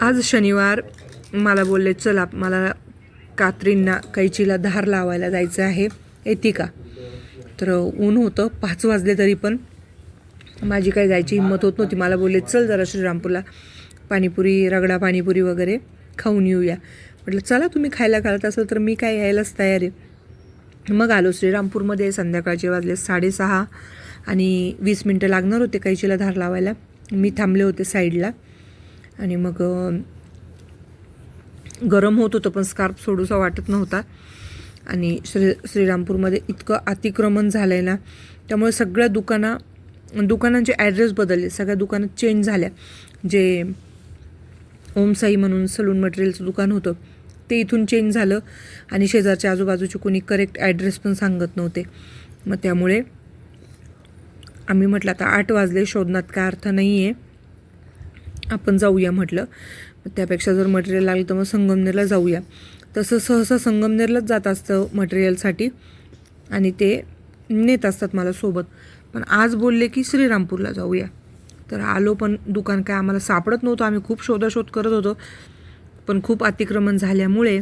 आज शनिवार. मला बोलले चला मला कात्रींना कैचीला धार लावायला जायचं आहे. येते का? तर ऊन होतं पाच वाजले तरी पण. माझी काही जायची हिंमत होत नव्हती. मला बोलले चल जरा श्रीरामपूरला पाणीपुरी रगडा पाणीपुरी वगैरे खाऊन येऊया. म्हटलं चला तुम्ही खायला घालत असाल तर मी काय यायलाच तयार आहे. मग आलो श्रीरामपूरमध्ये संध्याकाळचे वाजले साडेसहा आणि वीस मिनटं लागणार होते कैचीला धार लावायला. मी थांबले होते साईडला. आणि मग गरम होत होतं पण स्कार्फ सोडूसा वाटत नव्हता. आणि श्री श्रीरामपूरमध्ये इतकं अतिक्रमण झालं आहे ना त्यामुळे सगळ्या दुकाना दुकानांचे ॲड्रेस बदलले. सगळ्या दुकानं चेंज झाल्या. जे ओमसाई म्हणून सलून मटेरियलचं दुकान होतं ते इथून चेंज झालं. आणि शेजारच्या आजूबाजूचे कोणी करेक्ट ॲड्रेस पण सांगत नव्हते. मग त्यामुळे आम्ही म्हटलं आता आठ वाजले शोधण्यात काय अर्थ नाही आहे आपण जाऊया म्हटलं. त्यापेक्षा जर मटेरियल लागलं तर मग संगमनेरला जाऊया. तसं सहसा संगमनेरलाच जात असतं मटेरियलसाठी आणि ते नेत असतात मला सोबत. पण आज बोलले की श्रीरामपूरला जाऊया. तर आलो पण दुकान काय आम्हाला सापडत नव्हतं. आम्ही खूप शोधाशोध करत होतो. पण खूप अतिक्रमण झाल्यामुळे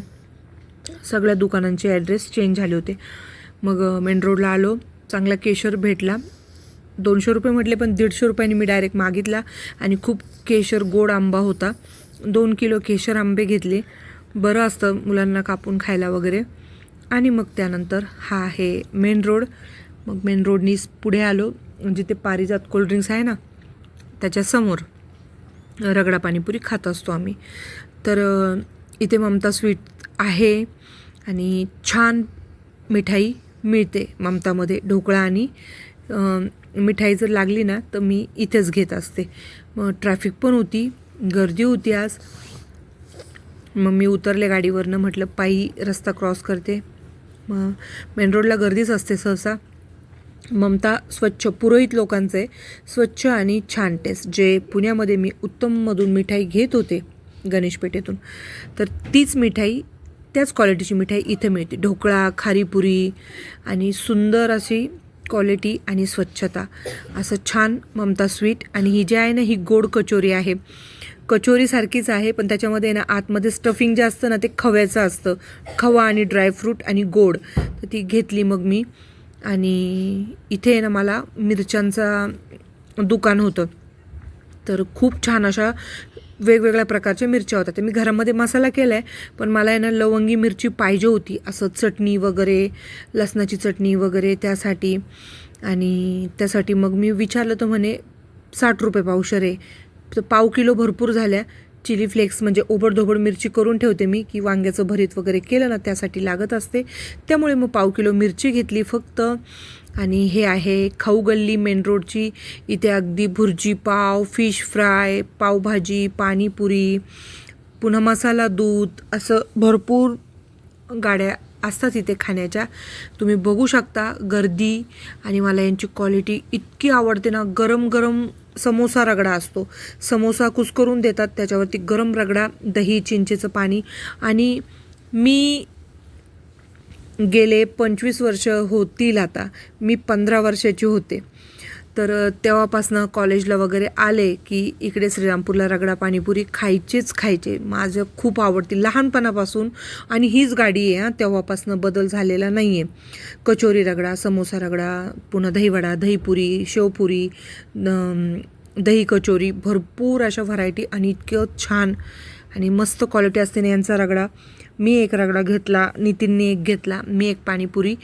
सगळ्या दुकानांचे ॲड्रेस चेंज झाले होते. मग मेन रोडला आलो. चांगला केशर भेटला. दोनशे रुपये म्हटले पण दीडशे रुपयांनी मी डायरेक्ट मागितला आणि खूप केशर गोड आंबा होता. दोन किलो केशर आंबे घेतले. बरं असतं मुलांना कापून खायला वगैरे. आणि मग त्यानंतर हा आहे मेन रोड मग मेन रोडनीच पुढे आलो. जिथे पारिजात कोल्ड्रिंक्स आहे ना त्याच्यासमोर रगडा पाणीपुरी खात असतो आम्ही. तर इथे ममता स्वीट आहे आणि छान मिठाई मिळते ममतामध्ये ढोकळा आणि मिठाई जर लागली ना तर मी इथेच घेत असते. मग ट्रॅफिक पण होती गर्दी होती आज. मग मी उतरले गाडीवरनं म्हटलं पायी रस्ता क्रॉस करते. मग मेन रोडला गर्दीच असते सहसा. ममता स्वच्छ पुरोहित लोकांचे स्वच्छ आणि छान टेस्ट जे पुण्यामध्ये मी उत्तममधून मिठाई घेत होते गणेशपेठेतून. तर तीच मिठाई त्याच क्वालिटीची मिठाई इथे मिळते. ढोकळा खारीपुरी आणि सुंदर अशी क्वालिटी आणि स्वच्छता. असं छान ममता स्वीट आणि ही जी आहे ना ही गोड कचोरी आहे. कचोरीसारखीच आहे पण त्याच्यामध्ये ना आतमध्ये स्टफिंग जे असतं ना ते खव्याचं असतं. खवा आणि ड्रायफ्रूट आणि गोड. तर ती घेतली मग मी. आणि इथे ना मला मिरच्यांचा दुकान होतं. तर खूप छान अशा वेगवेगळ्या प्रकारच्या मिरच्या होत्या. तर मी घरामध्ये मसाला केला आहे पण मला आहे ना लवंगी मिरची पाहिजे होती. असं चटणी वगैरे लसणाची चटणी वगैरे त्यासाठी. आणि त्यासाठी मग मी विचारलं तर म्हणे साठ रुपये पावशर आहे. तर पाव किलो भरपूर झाल्या. चिली फ्लेक्स म्हणजे ओबडधोबड मिरची करून ठेवते मी की वांग्याचं भरीत वगैरे केलं ना त्यासाठी लागत असते. त्यामुळे मग पाव किलो मिरची घेतली फक्त. आणि हे आहे खाऊ गल्ली मेन रोडची. इथे अगदी भुर्जी पाव फिश फ्राय पावभाजी पाणीपुरी पुन्हा मसाला दूध असं भरपूर गाड्या असतात इथे खाण्याच्या. तुम्ही बघू शकता गर्दी. आणि मला यांची क्वालिटी इतकी आवडते ना गरम गरम समोसा रगडा असतो. समोसा कुस्करून देतात त्याच्यावरती गरम रगडा दही चिंचेचं पाणी. आणि मी गेले पंचवीस वर्ष होतील आता. मी पंधरा वर्षाची होते. तर तेव्हापासनं कॉलेजला वगैरे आले की इकडे श्रीरामपूरला रगडा पाणीपुरी खायचेच खायचे. माझं खूप आवडती लहानपणापासून आणि हीच गाडी आहे हां तेव्हापासनं बदल झालेला नाही आहे कचोरी रगडा समोसा रगडा पुन्हा दहीवडा दहीपुरी शेवपुरी दही कचोरी भरपूर अशा व्हरायटी आणि इतकं छान आणि मस्त क्वालिटी असते ना यांचा रगडा. मी एक रगडा घेतला नितीनने एक घेतला मी एक पाणीपुरी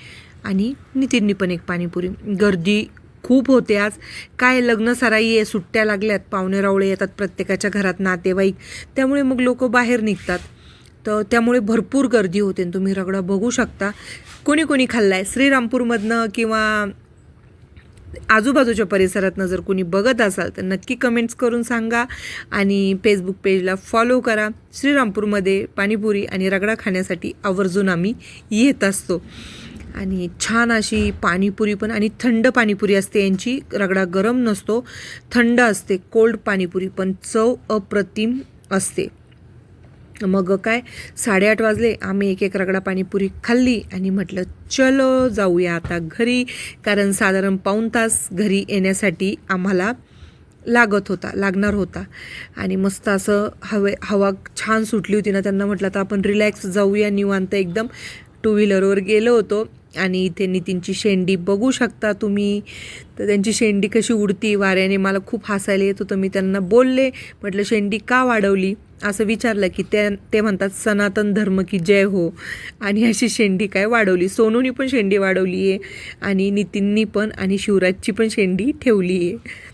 आणि नितीननी पण एक पाणीपुरी. गर्दी खूप होते आज. काय लग्न सराई आहे सुट्ट्या लागल्यात पाहुणे रावळे येतात प्रत्येकाच्या घरात नातेवाईक. त्यामुळे मग लोक बाहेर निघतात. तर त्यामुळे भरपूर गर्दी होते. आणि तुम्ही रगडा बघू शकता. कोणी कोणी खाल्ला आहे श्रीरामपूरमधनं किंवा आजूबाजूच्या परिसरातनं जर कोणी बघत असाल तर नक्की कमेंट्स करून सांगा आणि फेसबुक पेजला फॉलो करा. श्रीरामपूरमध्ये पाणीपुरी आणि रगडा खाण्यासाठी आवर्जून आम्ही येत असतो. आणि छान अशी पाणीपुरी पण आणि थंड पाणीपुरी असते. यांची रगडा गरम नसतो थंड असते कोल्ड पाणीपुरी पण चव अप्रतिम असते. मग काय साडेआठ वाजले आम्ही एक एक रगडा पाणीपुरी खाल्ली आणि म्हटलं चलो जाऊया आता घरी. कारण साधारण पाऊण तास घरी येण्यासाठी आम्हाला लागत होता लागणार होता. आणि मस्त असं हवे हवा छान सुटली होती ना त्यांना म्हटलं तर आपण रिलॅक्स जाऊया निवांत एकदम. टू व्हीलरवर गेलो होतो आणि इथे नितीनची शेंडी बघू शकता तुम्ही. तर त्यांची शेंडी कशी उडती वाऱ्याने मला खूप हसायला येत होतं. मी त्यांना बोलले म्हटलं शेंडी का वाढवली? असं विचारलं की त्या ते म्हणतात सनातन धर्म की जय हो. आणि अशी शेंडी काय वाढवली? सोनूनी पण शेंडी वाढवली आहे आणि नितीननी पण आणि शिवराजची पण शेंडी ठेवली आहे